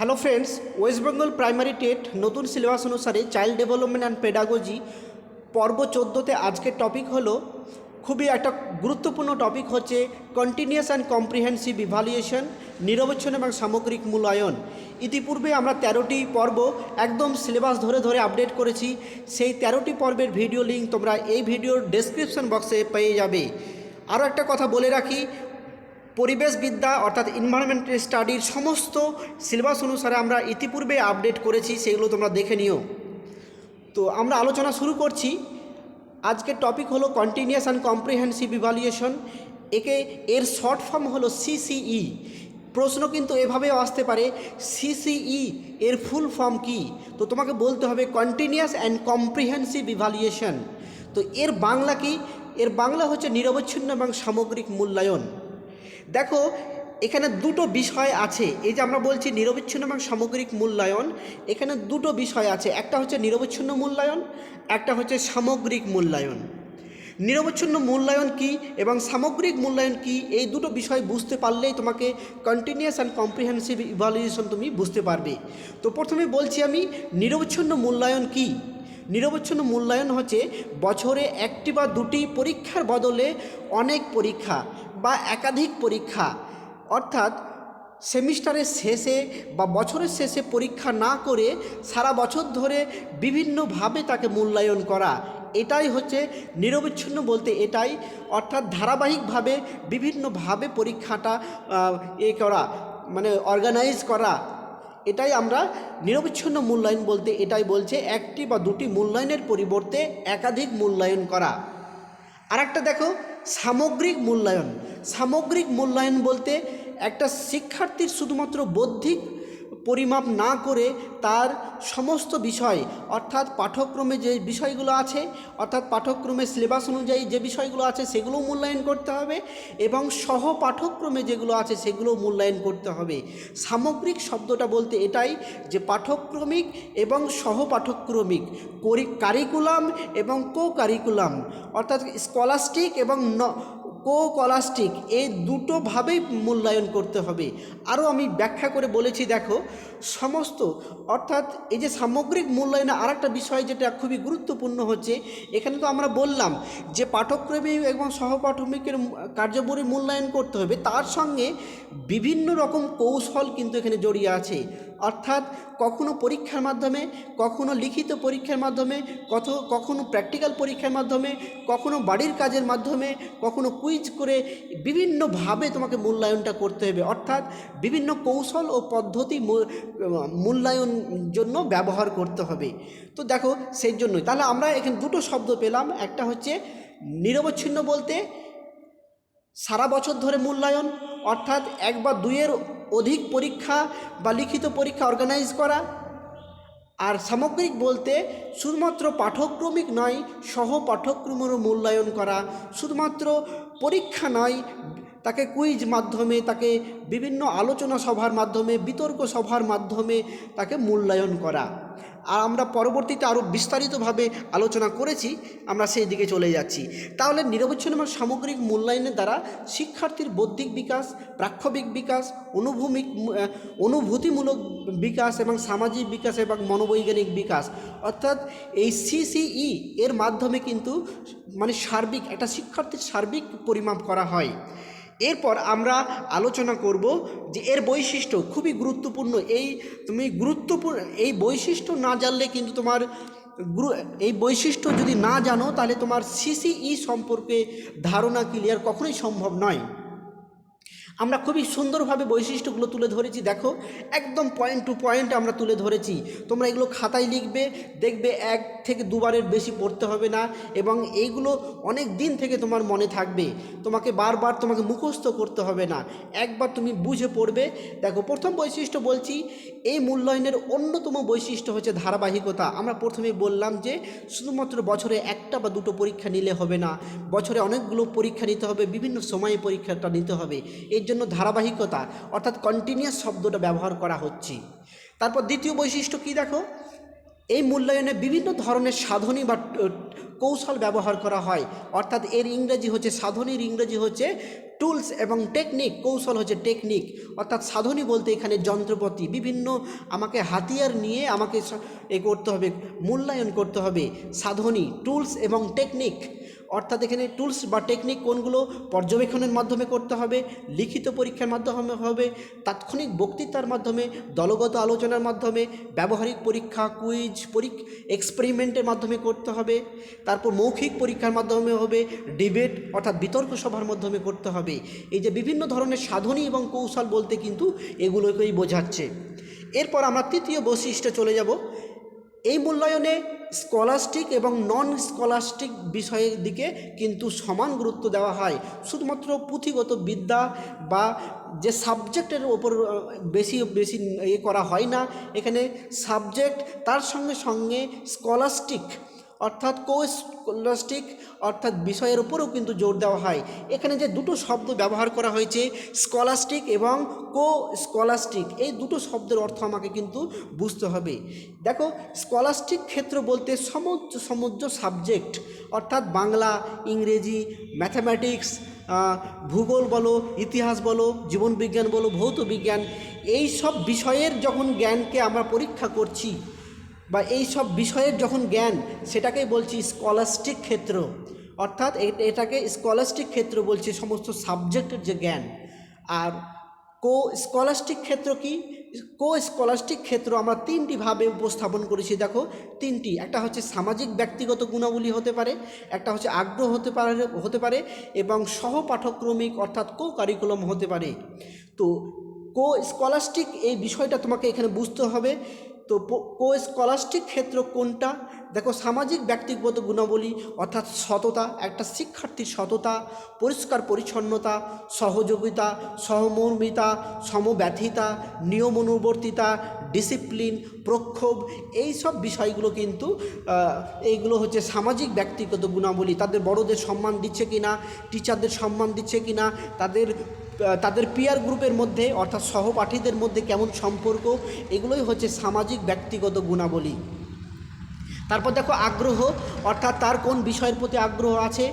Hello friends West Bengal primary TET নতুন syllabus অনুসারে child development and pedagogy পর্ব চোদ্দোতে আজকের টপিক হলো, খুবই একটা গুরুত্বপূর্ণ টপিক হচ্ছে কন্টিনিউয়াস অ্যান্ড কম্প্রিহেন্সিভ ইভালুয়েশন নিরবচ্ছন্ন এবং সামগ্রিক মূল্যায়ন। ইতিপূর্বে আমরা তেরোটি পর্ব একদম সিলেবাস ধরে ধরে আপডেট করেছি, সেই তেরোটি পর্বের ভিডিও লিঙ্ক তোমরা এই ভিডিওর ডেসক্রিপশন বক্সে পেয়ে যাবে। আরও একটা কথা বলে রাখি পরিবেশবিদ্যা অর্থাৎ এনভায়রনমেন্টাল স্টাডির সমস্ত সিলেবাস অনুসারে আমরা ইতিপূর্বে আপডেট করেছি, সেগুলো তোমরা দেখে নিও। তো আমরা আলোচনা শুরু করছি। আজকের টপিক হলো কন্টিনিউয়াস অ্যান্ড কম্প্রিহেন্সিভ ইভালুয়েশন একে, এর শর্ট ফর্ম হলো সিসিই প্রশ্ন কিন্তু এভাবেও আসতে পারে সিসিই এর ফুল ফর্ম কি? তো তোমাকে বলতে হবে কন্টিনিউয়াস অ্যান্ড কম্প্রিহেন্সিভ ইভালুয়েশন তো এর বাংলা কি? এর বাংলা হচ্ছে নিরবচ্ছিন্ন এবং সামগ্রিক মূল্যায়ন। দেখো, এখানে দুটো বিষয় আছে। এই যে আমরা বলছি নিরবিচ্ছিন্ন এবং সামগ্রিক মূল্যায়ন, এখানে দুটো বিষয় আছে। একটা হচ্ছে নিরবিচ্ছিন্ন মূল্যায়ন, একটা হচ্ছে সামগ্রিক মূল্যায়ন। নিরবচ্ছিন্ন মূল্যায়ন কি এবং সামগ্রিক মূল্যায়ন কি, এই দুটো বিষয় বুঝতে পারলেই তোমাকে কন্টিনিউয়াস অ্যান্ড কম্প্রিহেন্সিভ ইভালুয়েশন তুমি বুঝতে পারবে। তো প্রথমে বলছি আমি, নিরবচ্ছিন্ন মূল্যায়ন কি? নিরবচ্ছিন্ন মূল্যায়ন হচ্ছে বছরে একটি বা দুটি পরীক্ষার বদলে অনেক পরীক্ষা বা একাধিক পরীক্ষা। অর্থাৎ সেমিস্টারের শেষে বা বছরের শেষে পরীক্ষা না করে সারা বছর ধরে বিভিন্নভাবে তাকে মূল্যায়ন করা। এটাই হচ্ছে নিরবিচ্ছিন্ন বলতে এটাই। অর্থাৎ ধারাবাহিকভাবে বিভিন্নভাবে পরীক্ষাটা এ করা মানে অর্গানাইজ করা। এটাই আমরা নিরবিচ্ছিন্ন মূল্যায়ন বলতে এটাই বলছে একটি বা দুটি মূল্যায়নের পরিবর্তে একাধিক মূল্যায়ন করা। আর একটা দেখো, সামগ্রিক মূল্যায়ন। সামগ্রিক মূল্যায়ন বলতে একটা শিক্ষার্থীর শুধুমাত্র বৌদ্ধিক পরিমাপ না করে তার সমস্ত বিষয়, অর্থাৎ পাঠ্যক্রমে যে বিষয়গুলো আছে, অর্থাৎ পাঠ্যক্রমের সিলেবাস অনুযায়ী যে বিষয়গুলো আছে সেগুলো মূল্যায়ন করতে হবে এবং সহ পাঠ্যক্রমে যেগুলো আছে সেগুলো মূল্যায়ন করতে হবে। সামগ্রিক শব্দটা বলতে এটাই যে পাঠ্যক্রমিক এবং সহ পাঠ্যক্রমিক কারিকুলাম এবং কো কারিকুলাম অর্থাৎ স্কলাস্টিক এবং কো কলাস্টিক এই দুটোভাবেই মূল্যায়ন করতে হবে। আরও আমি ব্যাখ্যা করে বলেছি, দেখো, সমস্ত, অর্থাৎ এই যে সামগ্রিক মূল্যায়নে আর একটা বিষয় যেটা খুবই গুরুত্বপূর্ণ হচ্ছে, এখানে তো আমরা বললাম যে পাঠ্যক্রমিক এবং সহপাঠমিকের কার্যবলী মূল্যায়ন করতে হবে। তার সঙ্গে বিভিন্ন রকম কৌশল কিন্তু এখানে জড়িয়ে আছে। অর্থাৎ কখনো পরীক্ষার মাধ্যমে, কখনো লিখিত পরীক্ষার মাধ্যমে, কত, কখনো প্র্যাকটিক্যাল পরীক্ষার মাধ্যমে, কখনো বাড়ির কাজের মাধ্যমে, কখনো কুইজ করে বিভিন্নভাবে তোমাকে মূল্যায়নটা করতে হবে। অর্থাৎ বিভিন্ন কৌশল ও পদ্ধতি মূল্যায়ন জন্য ব্যবহার করতে হবে। তো দেখো, সেই জন্যই। তাহলে আমরা এখানে দুটো শব্দ পেলাম। একটা হচ্ছে নিরবচ্ছিন্ন বলতে সারা বছর ধরে মূল্যায়ন, অর্থাৎ এক বা দুইয়ের অধিক পরীক্ষা বা লিখিত পরীক্ষা অর্গানাইজ করা। আর সামগ্রিক বলতে শুধুমাত্র পাঠক্রমিক নয়, সহ পাঠ্যক্রমেরও মূল্যায়ন করা। শুধুমাত্র পরীক্ষা নয়, তাকে কুইজ মাধ্যমে, তাকে বিভিন্ন আলোচনা সভার মাধ্যমে, বিতর্ক সভার মাধ্যমে তাকে মূল্যায়ন করা। আর আমরা পরবর্তীতে আরও বিস্তারিতভাবে আলোচনা করেছি, আমরা সেই দিকে চলে যাচ্ছি। তাহলে নিরবচ্ছিন্ন এবং সামগ্রিক মূল্যায়নের দ্বারা শিক্ষার্থীর বৌদ্ধিক বিকাশ, প্রাক্ষবিক বিকাশ, অনুভূমিক অনুভূতিমূলক বিকাশ এবং সামাজিক বিকাশ এবং মনোবৈজ্ঞানিক বিকাশ, অর্থাৎ এই সিসিই এর মাধ্যমে কিন্তু মানে সার্বিক, একটা শিক্ষার্থীর সার্বিক পরিমাপ করা হয়। এরপর আমরা আলোচনা করব যে এর বৈশিষ্ট্য খুবই গুরুত্বপূর্ণ। এই তুমি গুরুত্বপূর্ণ, এই বৈশিষ্ট্য না জানলে কিন্তু তোমার এই বৈশিষ্ট্য যদি না জানো, তাহলে তোমার সিসিই সম্পর্কে ধারণা ক্লিয়ার কখনোই সম্ভব নয়। আমরা খুবই সুন্দরভাবে বৈশিষ্ট্যগুলো তুলে ধরেছি, দেখো, একদম পয়েন্ট টু পয়েন্ট আমরা তুলে ধরেছি। তোমরা এগুলো খাতায় লিখবে, দেখবে এক থেকে দুবারের বেশি পড়তে হবে না, এবং এইগুলো অনেক দিন থেকে তোমার মনে থাকবে। তোমাকে বারবার তোমাকে মুখস্থ করতে হবে না। একবার তুমি বুঝে পড়বে। দেখো, প্রথম বৈশিষ্ট্য বলছি, এই মূল্যায়নের অন্যতম বৈশিষ্ট্য হচ্ছে ধারাবাহিকতা। আমরা প্রথমে বললাম যে, শুধুমাত্র বছরে একটা বা দুটো পরীক্ষা নিলে হবে না। বছরে অনেকগুলো পরীক্ষা নিতে হবে, বিভিন্ন সময়ে পরীক্ষাটা নিতে হবে। এর জন্য ধারাবাহিকতা, অর্থাৎ কন্টিনিউয়াস শব্দটা ব্যবহার করা হচ্ছে। তারপর দ্বিতীয় বৈশিষ্ট্য কি দেখো? এই মূল্যায়নে বিভিন্ন ধরনের সাধনী বা কৌশল ব্যবহার করা হয়। অর্থাৎ এর ইংরেজি হচ্ছে, সাধনীর ইংরেজি হচ্ছে টুলস এবং টেকনিক কৌশল হচ্ছে টেকনিক অর্থাৎ সাধনী বলতে এখানে যন্ত্রপাতি, বিভিন্ন আমাকে হাতিয়ার নিয়ে আমাকে এ করতে হবে, মূল্যায়ন করতে হবে। সাধনী টুলস এবং টেকনিক অর্থাৎ এখানে টুলস বা টেকনিক কোনগুলো পর্যবেক্ষণের মাধ্যমে করতে হবে, লিখিত পরীক্ষার মাধ্যমে হবে, তাৎক্ষণিক বক্তৃতার মাধ্যমে, দলগত আলোচনার মাধ্যমে, ব্যবহারিক পরীক্ষা কুইজ পরীক্ষা এক্সপেরিমেন্টের মাধ্যমে করতে হবে, তারপর মৌখিক পরীক্ষার মাধ্যমে হবে ডিবেট অর্থাৎ বিতর্ক সভার মাধ্যমে করতে হবে। এই যে বিভিন্ন ধরনের সাধনী এবং কৌশল বলতে কিন্তু এগুলোকেই বোঝাচ্ছে। এরপর আমরা তৃতীয় বৈশিষ্ট্যে চলে যাব। এই মূল্যায়নে স্কলাস্টিক এবং নন স্কলাস্টিক বিষয়ের দিকে কিন্তু সমান গুরুত্ব দেওয়া হয়। শুধুমাত্র পুঁথিগত বিদ্যা বা যে সাবজেক্টের ওপর বেশি বেশি ইয়ে করা হয় না। এখানে সাবজেক্ট তার সঙ্গে সঙ্গে স্কলাস্টিক অর্থাৎ কো স্কলাস্টিক অর্থাৎ বিষয়ের উপরেও কিন্তু জোর দেওয়া হয়। এখানে যে দুটো শব্দ ব্যবহার করা হয়েছে স্কলাস্টিক এবং কো স্কলাস্টিক এই দুটো শব্দের অর্থ আমাকে কিন্তু বুঝতে হবে। দেখো স্কলাস্টিক ক্ষেত্র বলতে সমুদ্র সমুদ্র সাবজেক্ট অর্থাৎ বাংলা, ইংরেজি ম্যাথামেটিক্স ভূগোল বলো, ইতিহাস বলো জীবনবিজ্ঞান বলো, ভৌত বিজ্ঞান, এই সব বিষয়ের যখন জ্ঞানকে আমরা পরীক্ষা করছি বা এই সব বিষয়ের যখন জ্ঞান, সেটাকেই বলছি স্কলাস্টিক ক্ষেত্র। অর্থাৎ এটাকে স্কলাস্টিক ক্ষেত্র বলছি, সমস্ত সাবজেক্টের যে জ্ঞান। আর কো স্কলাস্টিক ক্ষেত্র কি? কো স্কলাস্টিক ক্ষেত্র আমরা তিনটি ভাবে উপস্থাপন করেছি, দেখো। তিনটি, একটা হচ্ছে সামাজিক ব্যক্তিগত গুণাবলী হতে পারে, একটা হচ্ছে আগ্রহ হতে পারে হতে পারে, এবং সহপাঠক্রমিক অর্থাৎ কো কারিকুলাম হতে পারে। তো কো স্কলাস্টিক এই বিষয়টা তোমাকে এখানে বুঝতে হবে। তো কো স্কলাস্টিক ক্ষেত্র কোনটা? দেখো সামাজিক ব্যক্তিগত গুণাবলী অর্থাৎ সততা, একটা শিক্ষার্থীর সততা, পরিষ্কার পরিচ্ছন্নতা, সহযোগিতা, সহমর্মিতা, সমব্যথিতা নিয়মানুবর্তিতা ডিসিপ্লিন, প্রক্ষোভ এই সব বিষয়গুলো কিন্তু এইগুলো হচ্ছে সামাজিক ব্যক্তিগত গুণাবলী। তাদের বড়দের সম্মান দিচ্ছে কিনা? টিচারদের সম্মান দিচ্ছে কিনা? তাদের তাদের পিয়ার গ্রুপের মধ্যে, অর্থাৎ সহপাঠীদের মধ্যে কেমন সম্পর্ক, এগুলোই হচ্ছে সামাজিক ব্যক্তিগত গুণাবলী। তারপর দেখো আগ্রহ, অর্থাৎ তার কোন বিষয়ের প্রতি আগ্রহ আছে?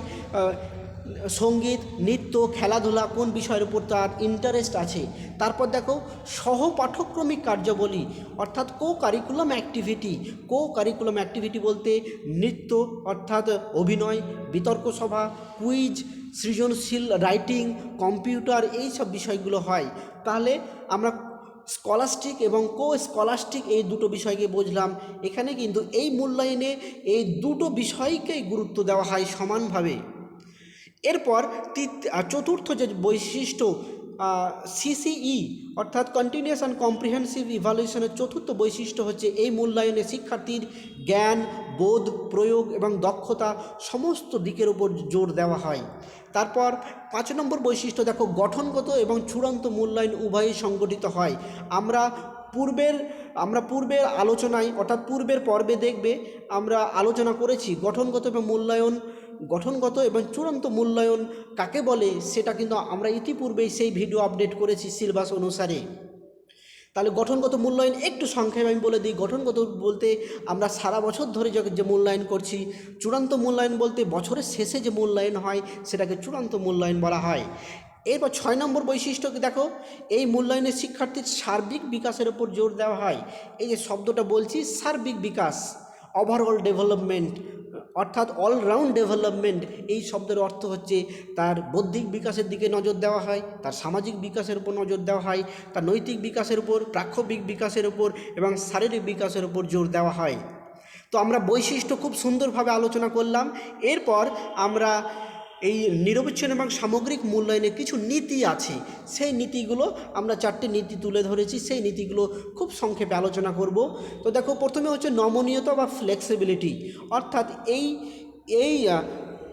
সংগীত, নৃত্য, খেলাধুলা কোন বিষয়ের উপর তার ইন্টারেস্ট আছে? তারপর দেখো সহ সহপাঠক্রমিক কার্যাবলী, অর্থাৎ co curriculum activity co curriculum activity বলতে নৃত্য, অর্থাৎ অভিনয়, বিতর্ক সভা কুইজ সৃজনশীল রাইটিং কম্পিউটার এই সব বিষয়গুলো হয়। তাহলে আমরা স্কলাস্টিক এবং কো স্কলাস্টিক এই দুটো বিষয়কে বুঝলাম। এখানে কিন্তু এই মূল্যায়নে এই দুটো বিষয়কেই গুরুত্ব দেওয়া হয় সমানভাবে। এরপর চতুর্থ যে বৈশিষ্ট্য সিসিই অর্থাৎ কন্টিনিউয়াস অ্যান্ড কম্প্রিহেন্সিভ ইভালুয়েশনের চতুর্থ বৈশিষ্ট্য হচ্ছে এই মূল্যায়নে শিক্ষার্থীর জ্ঞান, বোধ, প্রয়োগ এবং দক্ষতা সমস্ত দিকের উপর জোর দেওয়া হয়। তারপর পাঁচ নম্বর বৈশিষ্ট্য, দেখো, গঠনগত এবং চূড়ান্ত মূল্যায়ন উভয়ই সংগঠিত হয়। আমরা পূর্বের আমরা পূর্বের আলোচনায়, অর্থাৎ পূর্বের পর্বে দেখবে, আমরা আলোচনা করেছি গঠনগত এবং মূল্যায়ন গঠনগত এবং চূড়ান্ত মূল্যায়ন কাকে বলে সেটা কিন্তু আমরা ইতিপূর্বেই সেই ভিডিও আপডেট করেছি সিলেবাস অনুসারে। তাহলে গঠনগত মূল্যায়ন একটু সংক্ষেপে আমি বলে দিই। গঠনগত বলতে আমরা সারা বছর ধরে যে মূল্যায়ন করছি, চূড়ান্ত মূল্যায়ন বলতে বছরের শেষে যে মূল্যায়ন হয় সেটাকে চূড়ান্ত মূল্যায়ন বলা হয়। এরপর ছয় নম্বর বৈশিষ্ট্যকে দেখো? এই মূল্যায়নে শিক্ষার্থীর সার্বিক বিকাশের উপর জোর দেওয়া হয়। এই যে শব্দটা বলছি, সার্বিক বিকাশ ওভারঅল ডেভেলপমেন্ট অর্থাৎ অলরাউন্ড ডেভেলপমেন্ট এই শব্দের অর্থ হচ্ছে তার বৌদ্ধিক বিকাশের দিকে নজর দেওয়া হয়, তার সামাজিক বিকাশের উপর নজর দেওয়া হয়, তার নৈতিক বিকাশের উপর প্রাক্ষবিক বিকাশের উপর এবং শারীরিক বিকাশের উপর জোর দেওয়া হয়। তো আমরা বৈশিষ্ট্য খুব সুন্দরভাবে আলোচনা করলাম, এরপর আমরা এই নিরবচ্ছিন্ন এবং সামগ্রিক মূল্যায়নের কিছু নীতি আছে। সেই নীতিগুলো আমরা চারটে নীতি তুলে ধরেছি। সেই নীতিগুলো খুব সংক্ষেপে আলোচনা করব। তো দেখো, প্রথমে হচ্ছে নমনীয়তা বা ফ্লেক্সিবিলিটি অর্থাৎ এই এই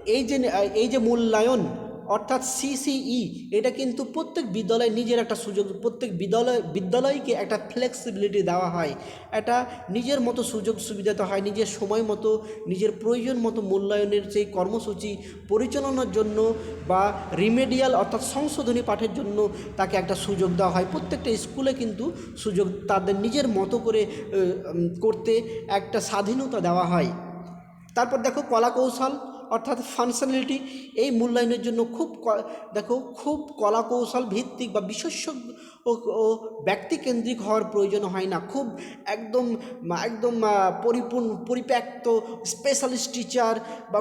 এই যে এই যে মূল্যায়ন অর্থাৎ সিসিই এটা কিন্তু প্রত্যেক বিদ্যালয়ে নিজের একটা সুযোগ, প্রত্যেক বিদ্যালয়, বিদ্যালয়কে একটা ফ্লেক্সিবিলিটি দেওয়া হয়। এটা নিজের মতো সুযোগ সুবিধাতে হয়, নিজের সময় মতো, নিজের প্রয়োজন মতো মূল্যায়নের সেই কর্মসূচি পরিচালনার জন্য বা রিমেডিয়াল অর্থাৎ সংশোধনী পাঠের জন্য তাকে একটা সুযোগ দেওয়া হয়। প্রত্যেকটা স্কুলে কিন্তু সুযোগ তাদের নিজের মতো করে করতে একটা স্বাধীনতা দেওয়া হয়। তারপর দেখো কলা কৌশল অর্থাৎ ফাংশনালিটি এই মূল্যায়নের জন্য খুব দেখো, খুব কলাকৌশল ভিত্তিক বা বিশেষজ্ঞ ও ব্যক্তিকেন্দ্রিক হওয়ার প্রয়োজন হয় না। খুব একদম একদম পরিপূর্ণ পরিপ্যাক্ত স্পেশালিস্ট টিচার বা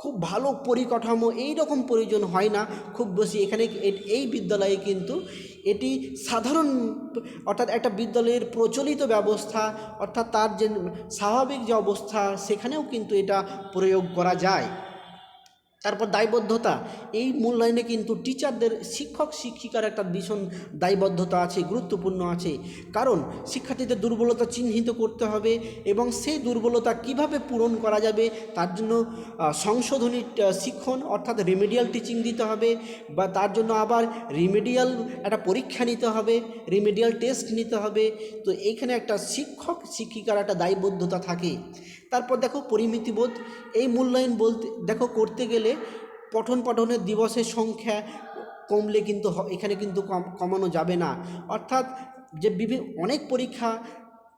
খুব ভালো পরিকাঠামো এই রকম প্রয়োজন হয় না। খুব বেশি এখানে এই বিদ্যালয়ে কিন্তু এটি সাধারণ অর্থাৎ একটা বিদ্যালয়ের প্রচলিত ব্যবস্থা অর্থাৎ তার যে স্বাভাবিক যে অবস্থা সেখানেও কিন্তু এটা প্রয়োগ করা যায়। তারপর দায়বদ্ধতা, এই মূল্যায়নে কিন্তু টিচারদের শিক্ষক, শিক্ষিকার একটা ভীষণ দায়বদ্ধতা আছে, গুরুত্বপূর্ণ আছে। কারণ শিক্ষার্থীদের দুর্বলতা চিহ্নিত করতে হবে এবং সেই দুর্বলতা কীভাবে পূরণ করা যাবে তার জন্য সংশোধনী শিক্ষণ অর্থাৎ রিমেডিয়াল টিচিং দিতে হবে বা তার জন্য আবার রিমেডিয়াল একটা পরীক্ষা নিতে হবে রিমেডিয়াল টেস্ট নিতে হবে। তো এইখানে একটা শিক্ষক, শিক্ষিকার একটা দায়বদ্ধতা থাকে। তারপর দেখো পরিমিতিবোধ, এই মূল্যায়ন বলতে, দেখো করতে গেলে পঠন পাঠনের দিবসের সংখ্যা কমলে কিন্তু এখানে কিন্তু কম, কমানো যাবে না। অর্থাৎ যে বিভিন্ন অনেক পরীক্ষা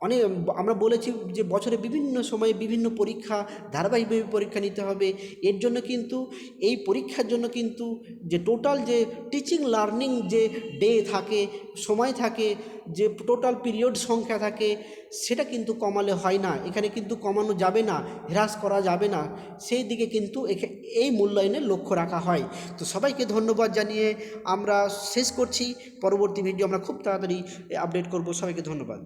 অনেক, আমরা বলেছি যে বছরে বিভিন্ন সময়ে বিভিন্ন পরীক্ষা, ধারাবাহিকভাবে পরীক্ষা নিতে হবে। এর জন্য কিন্তু, এই পরীক্ষার জন্য কিন্তু যে টোটাল যে টিচিং লার্নিং যে ডে থাকে, সময় থাকে, যে টোটাল পিরিয়ড সংখ্যা থাকে, সেটা কিন্তু কমালে হয় না। এখানে কিন্তু কমানো যাবে না, হ্রাস করা যাবে না। সেই দিকে কিন্তু এই মূল্যায়নের লক্ষ্য রাখা হয়। তো সবাইকে ধন্যবাদ জানিয়ে আমরা শেষ করছি। পরবর্তী ভিডিও আমরা খুব তাড়াতাড়ি আপডেট করব। সবাইকে ধন্যবাদ।